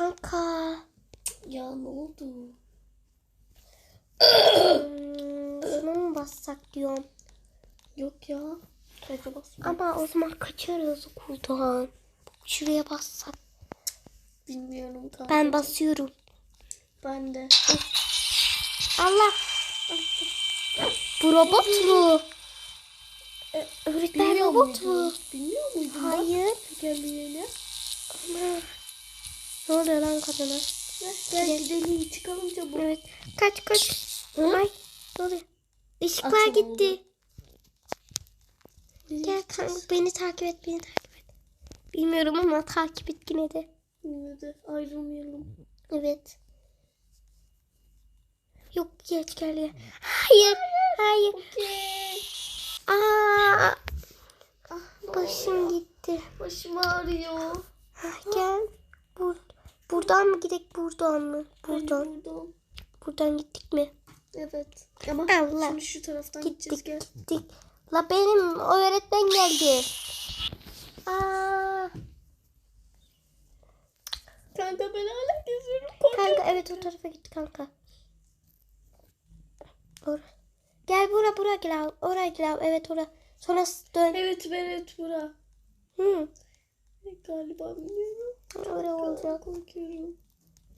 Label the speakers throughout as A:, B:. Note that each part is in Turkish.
A: Kanka.
B: Ya ne oldu?
A: Hmm, Şuna mı bassak diyorum.
B: Yok ya.
A: Ama o zaman kaçarız okuldan. Şuraya bassak.
B: Bilmiyorum kanka.
A: Ben basıyorum.
B: Ben de.
A: Allah. Bu robot mu? Ee, Öğretmen
B: Bilmiyor
A: robot
B: muydun?
A: mu?
B: Bilmiyor muydun?
A: Hayır.
B: Bak, tekerleğini.
A: Ama. Ne oluyor lan kadına?
B: Gel gidelim çıkalım çabuk.
A: Evet. Kaç kaç. Ay. Ne oluyor? Işıklar
B: Akşam
A: gitti.
B: oldu.
A: Gel kanka beni takip et beni takip et. Bilmiyorum ama takip et yine de.
B: Yine de ayrılmayalım.
A: Evet. Yok geç gel ya. Hayır. Hayır.
B: Okey.
A: Aa,
B: Ah,
A: başım gitti.
B: Başım ağrıyor.
A: Gel. Bur buradan mı gidek buradan mı?
B: Buradan.
A: Buradan.
B: Buradan.
A: Buradan gittik mi?
B: Evet. Ama
A: Allah.
B: şimdi şu taraftan gideceğiz
A: Gittik.
B: gel.
A: Gittik. La benim öğretmen geldi. Aa,
B: Kanka ben hala geziyorum. Korkuyorum.
A: kanka evet o tarafa gitti kanka. Or gel bura bura gel. Oraya gel. Evet ora. Sonra dön.
B: Evet evet bura.
A: Hı.
B: Galiba bilmiyorum.
A: Öyle olacak.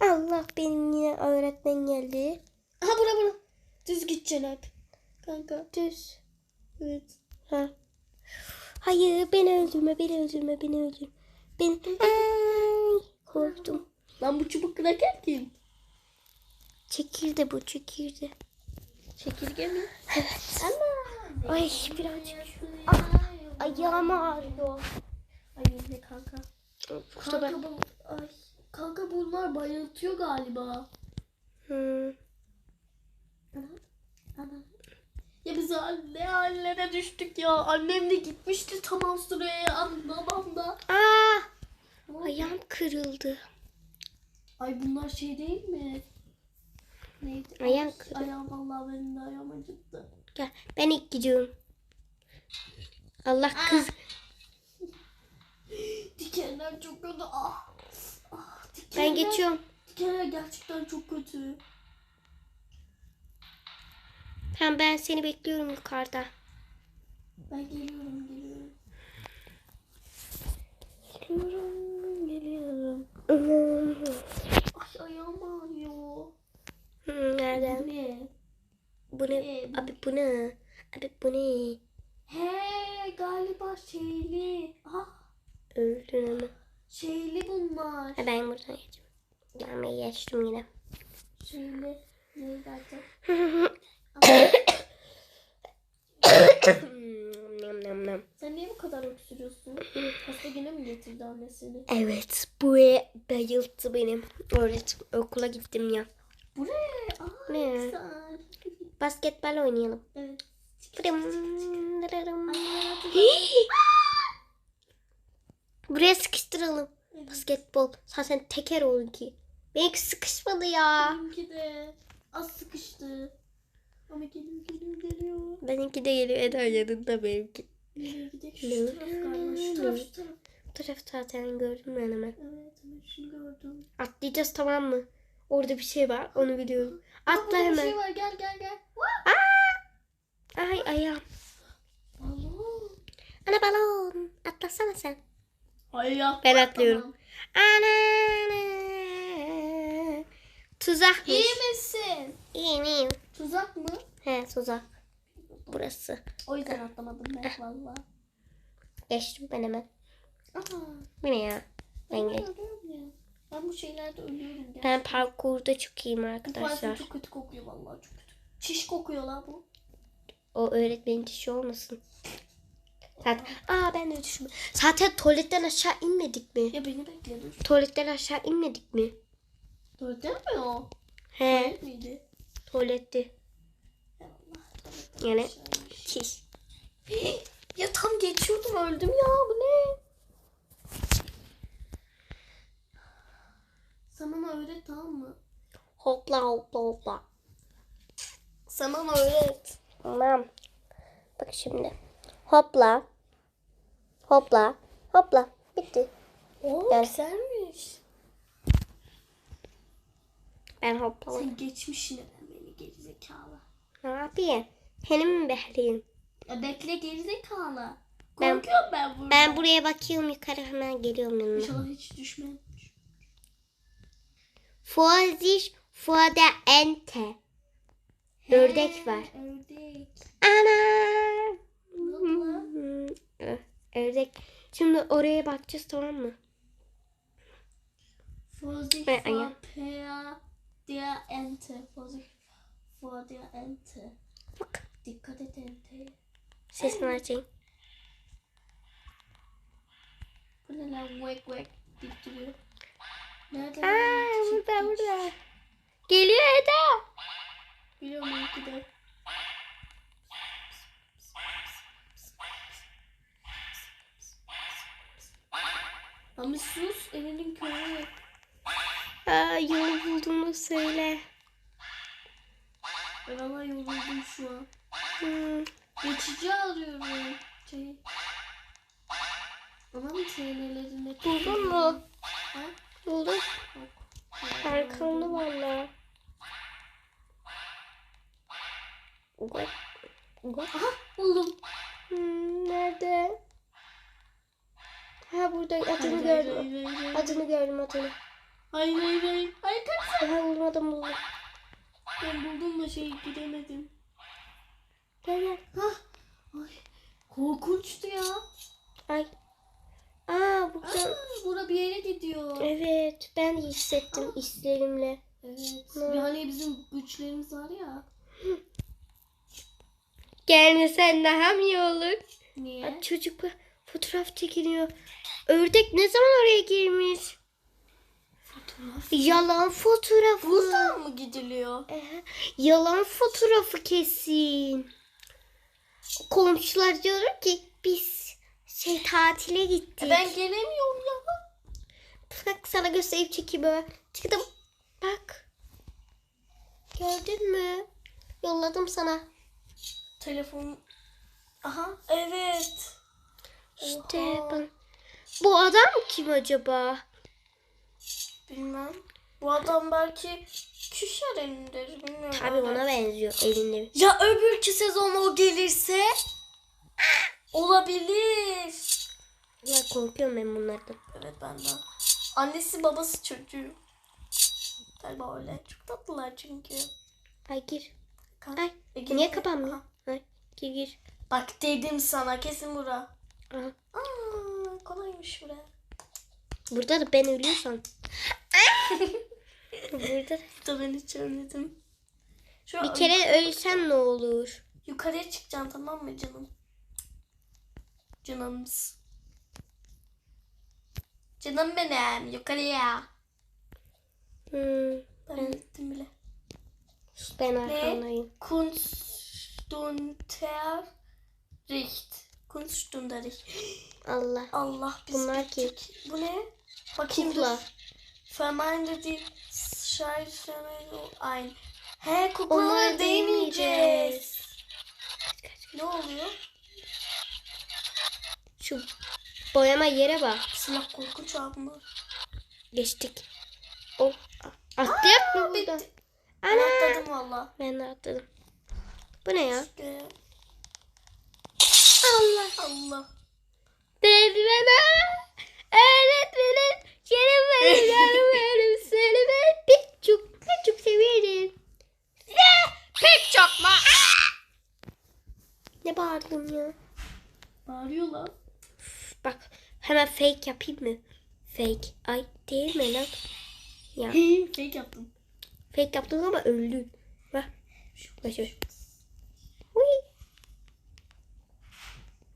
A: Allah benim yine öğretmen geldi.
B: Aha bura bura. Düz gideceksin hep. Kanka.
A: Düz.
B: Evet.
A: Ha. Hayır beni öldürme beni öldürme beni öldürme. Ben Ay, korktum.
B: Lan bu çubuk kraker kim?
A: Çekirde bu çekirde.
B: Çekirge mi?
A: Evet.
B: Ama.
A: Ay birazcık. Ah, ayağım ağrıyor.
B: Ay ne kanka. Kanka bu. Ay. Kanka bunlar bayıltıyor galiba.
A: Hmm.
B: Ana. Ana. Ya biz ne hallere düştük ya. Annem de gitmişti tamam sıraya. Babam da.
A: Aa, ayağım kırıldı.
B: Ay bunlar şey değil mi? Neydi?
A: Ayağım
B: Ay,
A: kırık.
B: Ayağım vallahi benim de ayağım acıttı.
A: Gel ben ilk gidiyorum. Allah kız.
B: Dikenler çok kötü. Ah. Ah, dikenler,
A: Ben geçiyorum.
B: Dikenler gerçekten çok kötü.
A: Tamam ben seni bekliyorum yukarıda.
B: Ben geliyorum geliyorum.
A: Geliyorum, geliyorum.
B: Ay ayağım ağrıyor.
A: Hmm, Nereden?
B: Bu ne?
A: Bu ne? Abi bu ne? Abi bu ne?
B: He galiba şeyli. Ah
A: Öldün ama.
B: şeyli bunlar.
A: Ha, ben buradan geçeceğim. Gelmeyi geçtim yine.
B: Şeyli. Neydi adı?
A: nam nam nam.
B: Sen niye bu kadar öksürüyorsun? Hasta güne mi getirdi annesini?
A: Evet bu bayılttı benim. Öğretim okula gittim ya.
B: Buraya. Aa
A: Ne?
B: güzel.
A: Basketbol oynayalım.
B: Evet.
A: Dırırım.
B: Hayatım.
A: Buraya sıkıştıralım.
B: Evet.
A: Basketbol. Zaten teker onunki. Benimki sıkışmadı ya.
B: Benimki de az sıkıştı. Ama geliyor geliyor geliyor.
A: Benimki de geliyor Eda yanında benimki.
B: Nereye gidelim? Şu taraf galiba. Şu taraf şu taraf.
A: Bu taraf zaten gördüm ben hemen.
B: Evet evet şunu gördüm.
A: Atlayacağız tamam mı? Orada bir şey var onu biliyorum.
B: Aa,
A: Atla
B: burada Bir
A: hemen.
B: şey var gel gel gel.
A: Ay ayağım.
B: Balon.
A: Ana balon. Atlasana sen.
B: Ay ya.
A: Ben atlıyorum. Ana. Tuzakmış.
B: İyi misin?
A: İyiyim iyiyim.
B: Tuzak mı?
A: He tuzak. Burası.
B: O yüzden atlamadım ben valla.
A: Geçtim ben hemen.
B: Aa.
A: Bu ne ya? Ben,
B: Ben
A: geç-
B: ölüyorum ya. Ben bu şeylerde ölüyorum gerçekten.
A: ben parkurda çok iyiyim
B: Bu
A: arkadaşlar.
B: çok kötü kokuyor vallahi çok kötü. Çiş kokuyor lan bu.
A: O öğretmenin kişi olmasın. Zaten, aa ben de düştüm. Zaten tuvaletten aşağı inmedik mi?
B: Ya beni bekle dur.
A: Tuvaletten aşağı inmedik mi?
B: Tuvalette mi o?
A: He,
B: Tuvalet miydi?
A: tuvaletti.
B: Tuvaletten
A: Yani-. Çiş.
B: Ya tam geçiyordum öldüm ya bu ne? Sana öğret tamam mı?
A: Hopla hopla hopla.
B: Sana öğret?
A: Tamam. Bak şimdi. Hopla. Hopla. Hopla. Bitti.
B: Oo
A: Gel.
B: güzelmiş.
A: Ben hoppala.
B: Sen geçmişine ben beni gerizekalı.
A: Ne yapayım? Benim mi bekleyeyim?
B: Ya bekle gerizekalı.
A: Ben-
B: Korkuyorum ben burada.
A: Ben buraya bakıyorum yukarı hemen geliyorum yanına.
B: İnşallah hiç düşmem.
A: Vorsicht vor der Ente. Ördek var.
B: Ördek.
A: Ana. Ördek. Şimdi oraya bakacağız tamam mı?
B: Vorsicht
A: Ben-
B: vor per der Ente. Vorsicht vor der Ente.
A: Bak.
B: Dikkat et Ente.
A: Sesini açayım.
B: Bu ne lan vek vek deyip duruyor. Nerede?
A: Aa
B: lan?
A: burada burada. Geliyor Eda.
B: Biliyorum belki de. Ama sus elinin körü.
A: Aa yolu bulduğunu söyle.
B: Ben valla yoruldum şu an.
A: Hmm.
B: Geçici arıyorum. Şey. Ama mı TN'lerine
A: Buldun mu?
B: Ha? Yok.
A: Arkamda valla. Bak. Bak.
B: Aha buldum.
A: Hmm, nerede? Ha burada adını gördüm. Adını gördüm adını.
B: Hayır hayır hayır. Hayır kaç.
A: Aha bulmadım buldum.
B: Ben buldum da şey gidemedim.
A: Gel gel.
B: Hah. Ay. Korkunçtu ya.
A: Ay. Aa.
B: Aa, bura bir yere gidiyor.
A: Evet ben hissettim hislerimle.
B: Evet. Bir hani bizim güçlerimiz var ya.
A: Gelmesen daha mı iyi olur?
B: Niye?
A: Ay, çocuk fotoğraf çekiliyor. Ördek ne zaman oraya girmiş?
B: Fotoğraf.
A: Yalan fotoğrafı.
B: Buradan mı gidiliyor?
A: Ehe, Yalan fotoğrafı kesin. Komşular diyor ki biz şey tatile gittik.
B: E ben gelemiyorum ya.
A: Bak sana göstereyim böyle. Çıktım. Bak. Gördün mü? Yolladım sana.
B: Telefon. Aha evet.
A: İşte
B: Oha.
A: ben. Bu adam kim acaba?
B: Bilmem. Bu adam belki Küşeren'dir. Bilmiyorum.
A: Tabii ona benziyor elinde.
B: Ya öbürkü sezon o gelirse olabilir.
A: Ya korkuyorum ben bunlardan.
B: Evet ben de. Annesi babası çocuğu. Galiba öyle. Çok tatlılar çünkü.
A: Ay gir.
B: Ka-
A: Ay
B: Ege-
A: niye kapanmıyor? Ay gir gir.
B: Bak dedim sana kesin bura.
A: Aha.
B: Aa, kolaymış bura.
A: Burada da ben ölüyorsam. Burada da-
B: ben hiç ölmedim. Şu
A: bir kere ölsem ne olur?
B: Yukarıya çıkacaksın tamam mı canım? Canımız. Canım benim yukarıya.
A: Hmm,
B: Ben gittim bile.
A: ben arkandayım.
B: Kunstunterricht. Kunstunterricht.
A: Allah.
B: Allah biz
A: Bunlar
B: bittik. Bu ne? Bakayım
A: Kukla.
B: Vermeinde die Scheiße ein. He kuklalara değmeyeceğiz. Ne oluyor?
A: Şu boyama yere bak.
B: Silah korkunç mi?
A: Geçtik. Oh. Atlayak mı burada?
B: Ben
A: Ana.
B: atladım valla.
A: Ben de atladım. Bu ne ya?
B: İşte.
A: Allah.
B: Allah.
A: Öğretmenim. Öğretmenim. Canım benim. Canım benim. Seni ben pek çok pek çok severim.
B: Pek çok mu?
A: Ne bağırdın ya?
B: Bağırıyor lan.
A: Bak hemen fake yapayım mı? Fake. Ay değil mi lan? Ya
B: Fake yaptım.
A: fake yaptım ama öldün. Bak. Bak şöyle. Huy.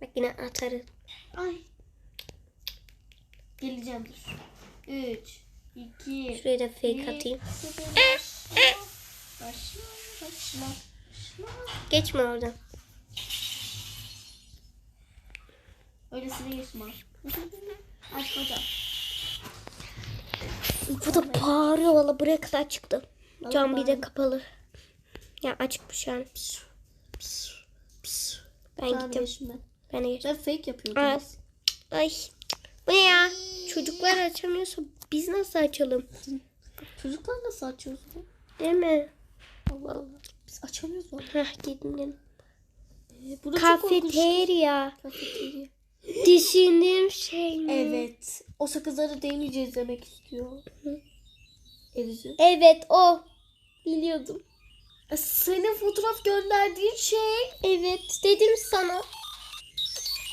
A: Bak yine atarım.
B: Ay. Geleceğim dur. 3, 2,
A: Şuraya da fake atayım.
B: Başla, başla, başla.
A: Geçme oradan.
B: Öylesine geçme. Aç hocam.
A: Bu da bağırıyor valla buraya kadar çıktı.
B: Vallahi
A: Cam bir de kapalı. Ya açık bu şu an. Ben
B: Tamam,
A: gittim.
B: ben.
A: Ben de.
B: Ben fake yapıyordum.
A: Ay. Bu ne ya? Çocuklar açamıyorsa biz nasıl açalım?
B: Çocuklar nasıl açıyoruz?
A: Değil mi?
B: Allah Allah. Biz açamıyoruz.
A: Hah gidin.
B: Ee.
A: Kafeterya.
B: Kafeterya.
A: Düşündüğüm şey mi?
B: Evet. O sakızları deneyeceğiz demek istiyor.
A: Hı.
B: Elizin.
A: Evet o. Biliyordum.
B: Senin fotoğraf gönderdiğin şey.
A: Evet dedim sana.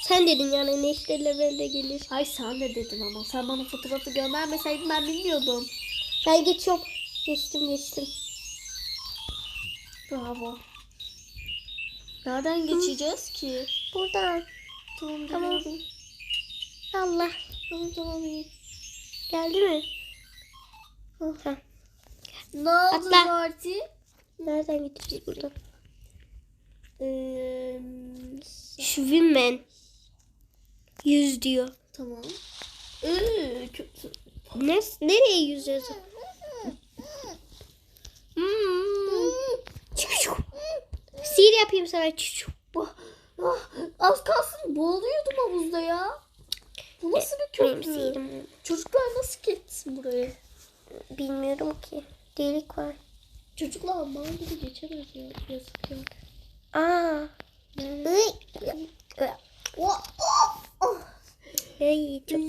A: Sen dedin yani neşte levelde gelir.
B: Ay sen de dedin ama. Sen bana fotoğrafı göndermeseydin ben bilmiyordum.
A: Ben geçiyorum. Geçtim geçtim.
B: Bravo. Nereden geçeceğiz ki?
A: Buradan.
B: Tamam
A: Tamam. Allah.
B: Tamam tamam.
A: Geldi mi? Ha.
B: Ne oldu
A: Atla.
B: Marty?
A: Nereden gideceğiz buradan?
B: Ee,
A: Schwimmen. Yüz diyor.
B: tamam. Ee, kötü.
A: Ne, nereye yüzeceğiz? Hmm. Sihir yapayım sana. Çuşu.
B: Ah, az kalsın boğuluyordum havuzda ya. Bu nasıl bir köprü? Çocuklar nasıl geçsin buraya?
A: Bilmiyorum ki. Delik var.
B: Çocuklar mal gibi geçemez ya. Yazık ya.
A: Aa. Ay, çok.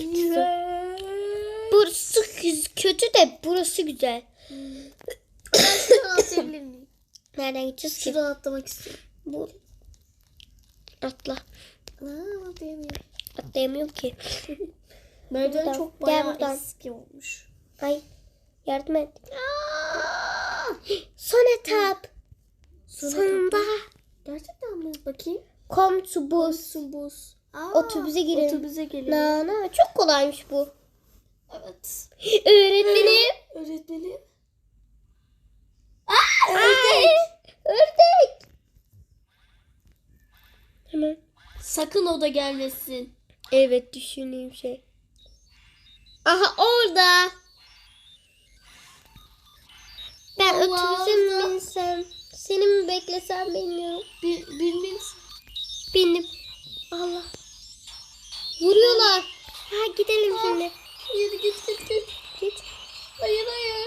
A: Burası kötü de burası güzel.
B: Ben şuradan atlayabilir miyim?
A: Nereden gideceğiz ki?
B: Şuradan atlamak istiyorum.
A: Bu. Atla.
B: Aa, atlayamıyorum.
A: Atlayamıyorum ki.
B: Merdiven
A: Buradan,
B: çok
A: gel
B: bayağı
A: buradan.
B: eski olmuş.
A: Ay. Yardım et. Son etap.
B: Sonra
A: Sonunda.
B: Gerçekten mi? Bakayım.
A: Come to bus.
B: Buzsun buz. Aa,
A: Otobüse girelim.
B: Otobüse gelelim.
A: Na na. Çok kolaymış bu.
B: Evet.
A: Öğretmenim.
B: Öğretmenim.
A: Ördek. Ördek. Hemen.
B: O da gelmesin.
A: Evet düşüneyim şey. Aha orada. Ben
B: Allah
A: otobüse mi binsem? Seni mi beklesem bilmiyorum.
B: Bir, bilmeyiz.
A: Bindim. Allah. Vuruyorlar. Ha gidelim şimdi.
B: Hayır git git git.
A: Git.
B: Hayır. Hayır.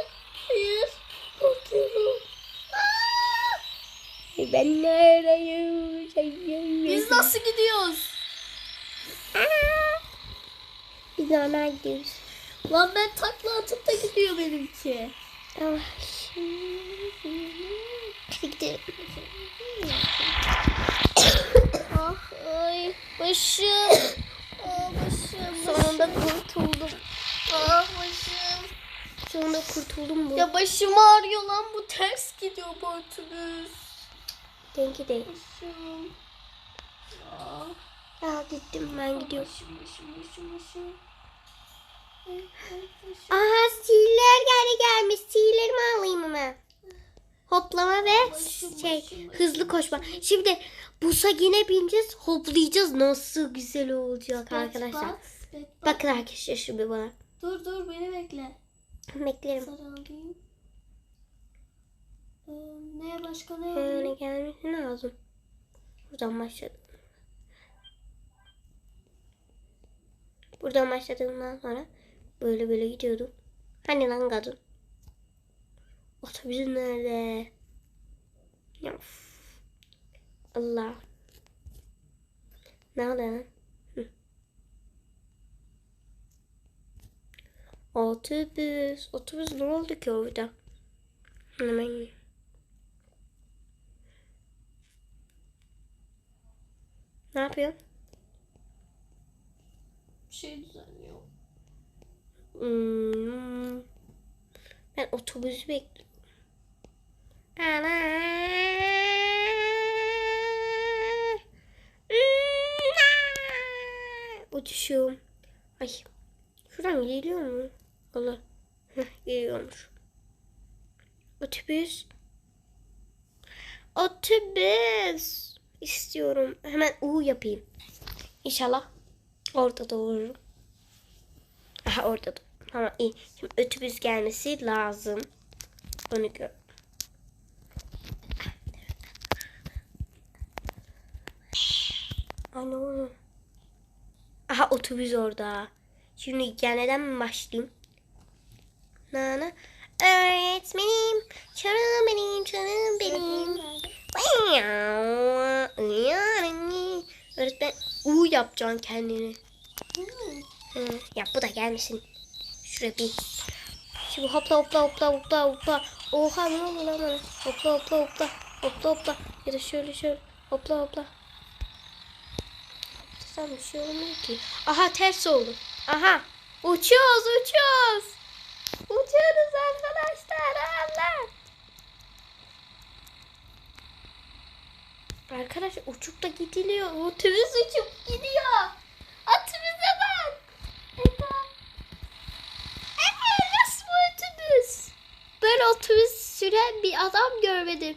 A: Ben neredeyim?
B: Biz nasıl gidiyoruz?
A: Biz normal gidiyoruz.
B: Lan ben takla atıp da gidiyor benimki.
A: Hadi gidelim.
B: Ah ay başım. Ah başım.
A: Sonunda kurtuldum.
B: Ah başım.
A: Sonunda kurtuldum bu.
B: Ya başım ağrıyor lan bu ters gidiyor bu otobüs.
A: Denki değil.
B: Başım.
A: Ya gittim ben gidiyorum.
B: başım başım başım başım.
A: Aha sihirler geldi gelmiş. Sihirlerimi alayım hemen. Hoplama ve
B: Başım,
A: şey
B: başım,
A: hızlı koşma. Şimdi busa yine bineceğiz. Hoplayacağız. Nasıl güzel olacak arkadaşlar.
B: Bak, bak, bak.
A: Bakın arkadaşlar şimdi bana.
B: Dur dur beni bekle.
A: Beklerim.
B: Sarı alayım. Ee, ne başka ne
A: Öyle
B: alayım?
A: gelmesi lazım. Buradan başladım. Buradan başladığımdan sonra böyle böyle gidiyordum. Hani lan kadın? Otobüsün nerede? Ya. Allah. Nerede lan? Hı. Otobüs. Otobüs ne oldu ki orada? Hemen Ne yapıyorsun?
B: Bir şey düzenliyor.
A: Hmm. Ben otobüsü bekliyorum. Ana. Uçuşuyorum. Ay. Şuradan geliyor mu? Allah. Heh, geliyormuş. Otobüs. Otobüs istiyorum. Hemen U yapayım. İnşallah orada doğururum. Aha orada doğururum. Tamam iyi. Şimdi ötübüs gelmesi lazım. Onu gör. Alo. Aha otobüs orada. Şimdi geneden mi başlayayım? Nana. Öğretmenim, canım benim, canım benim. Öğretmen U yapacaksın kendini. Hı, ya bu da gelmesin. Şuraya bir. Şimdi hopla hopla hopla hopla hopla. Oha ne oldu lan bana? Hopla hopla hopla. Hopla hopla. Ya da şöyle şöyle. Hopla hopla. Sen bir şey olmuyor ki. Aha ters oldu. Aha. Uçuyoruz uçuyoruz. Uçuyoruz arkadaşlar. Allah. Arkadaşlar uçup da gidiliyor. Otobüs uçup gidiyor. Atımıza bak. Eda. Ee, nasıl bu otobüs? Böyle otobüs süren bir adam görmedim.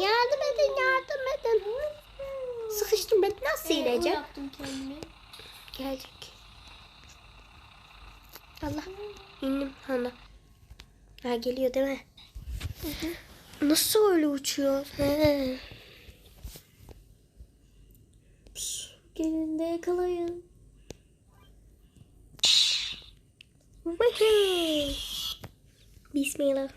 A: Yardım edin yardım edin. Sıkıştım ben nasıl
B: Ee,
A: ineceğim?
B: yaptım kendime.
A: Gelecek. Allah. İndim hala. Ha geliyor değil mi? Nasıl öyle uçuyor? He.
B: Gelin de yakalayın.
A: Bismillah.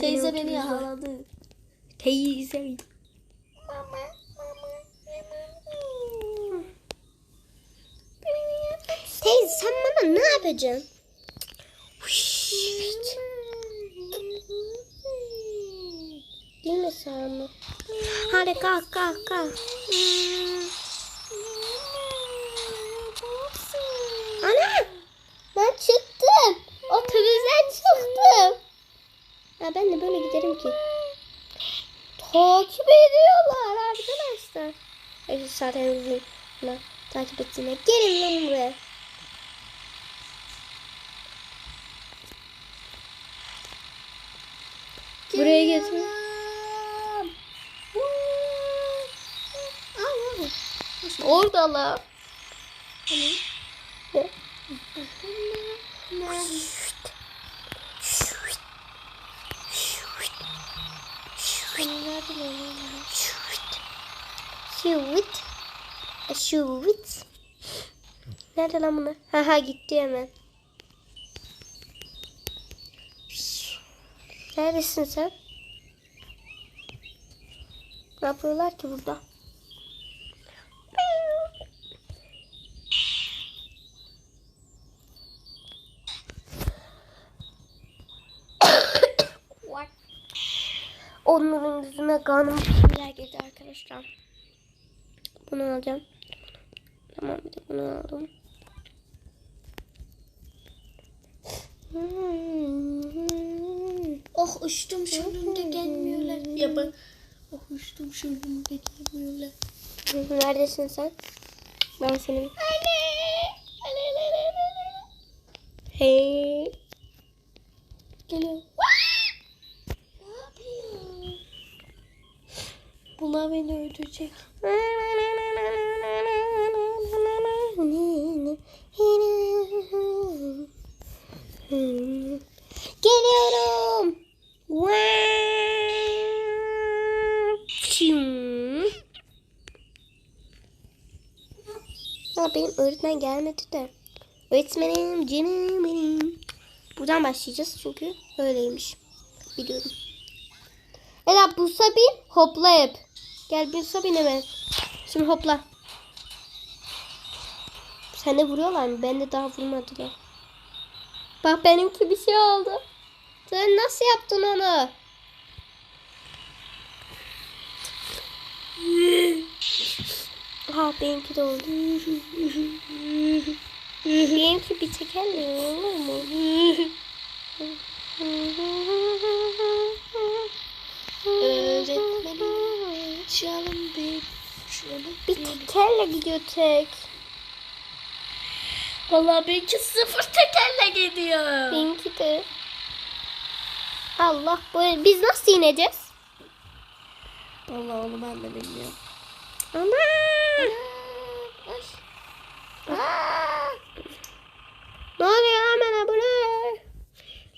B: Teyze beni yakaladı.
A: Teyze. Teyze sen bana ne yapacaksın? Değil mi sen? Hadi kalk kalk kalk. Ana! Ben çıktım. Otobüsten çıktım. Ya ben de böyle giderim ki. Takip ediyorlar arkadaşlar. Evet zaten takip etsinler. Gelin lan buraya. Buraya getir. Oradalar. Şuvit. Şuvit. Nerede lan bunlar? Ha ha gitti hemen. Neredesin sen? Ne yapıyorlar ki burada? Onların yüzüne kanım şeyler girdi arkadaşlar. Bunu alacağım. Tamam bir de bunu aldım.
B: Oh uçtum önümde gelmiyorlar. Ya ben oh uçtum önümde gelmiyorlar.
A: Neredesin sen? Ben seni...
B: Anne.
A: Hey.
B: Geliyor. Ne yapıyor? Bunlar beni öldürecek.
A: Geliyorum. Ya benim öğretmen gelmedi de. Öğretmenim canım benim. Buradan başlayacağız çünkü öyleymiş. Biliyorum. Ela bu sabin hopla hep. Gel bir sabin hemen. Şimdi hopla. Sen de vuruyorlar mı? Ben de daha vurmadılar. Bak benimki bir şey oldu. Sen nasıl yaptın onu? Ha benimki de oldu. benimki bir tekerle olur mu?
B: Öğretmenim çalın bir
A: Bir tekerle gidiyor tek.
B: Vallahi benimki sıfır tekerle gidiyor.
A: Benimki de. Allah böyle biz nasıl ineceğiz?
B: Vallahi onu ben de bilmiyorum.
A: Ana! Ne oluyor hemen abone?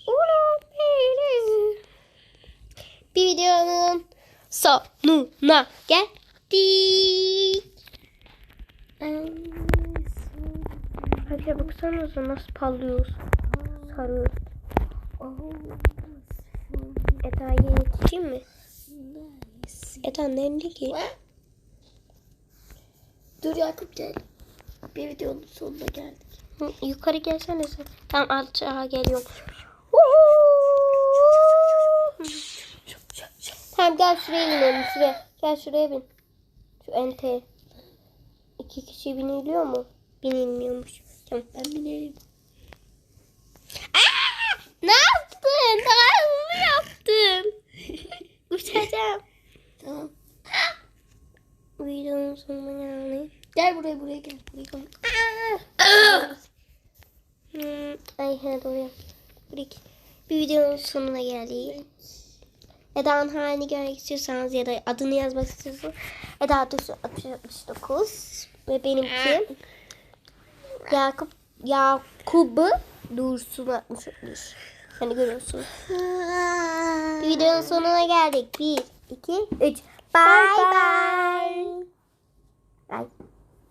A: Onu beğenin. Bir videonun sonuna geldik. Arkadaşlar baksanıza nasıl parlıyoruz. Sarı.
B: Oh.
A: Eda'yı yetişeyim mi? Eda nerede ki?
B: Dur Yakup gel. Bir videonun sonuna geldik.
A: Hı, Yukarı gelsene sen. Tamam aşağı geliyorum. Tamam gel şuraya inelim şuraya. Gel şuraya bin. Şu ente. İki kişi biniliyor mu? Binilmiyormuş. Tamam.
B: Ben bineyim.
A: Aa! Ne yaptın? Daha mı yaptın? Uçacağım.
B: Tamam.
A: Videonun sonuna geldik.
B: Gel buraya buraya gel. Buraya gel.
A: Hmm, ay he doğru. Bir, bir videonun sonuna geldik. Eda'nın halini görmek istiyorsanız ya da adını yazmak istiyorsanız Eda Dursun 69 ve benimki Yakup Yakub'u Dursun 61. Hani görüyorsunuz. Bir videonun sonuna geldik. 1, 2, 3. Bye bye. Bye.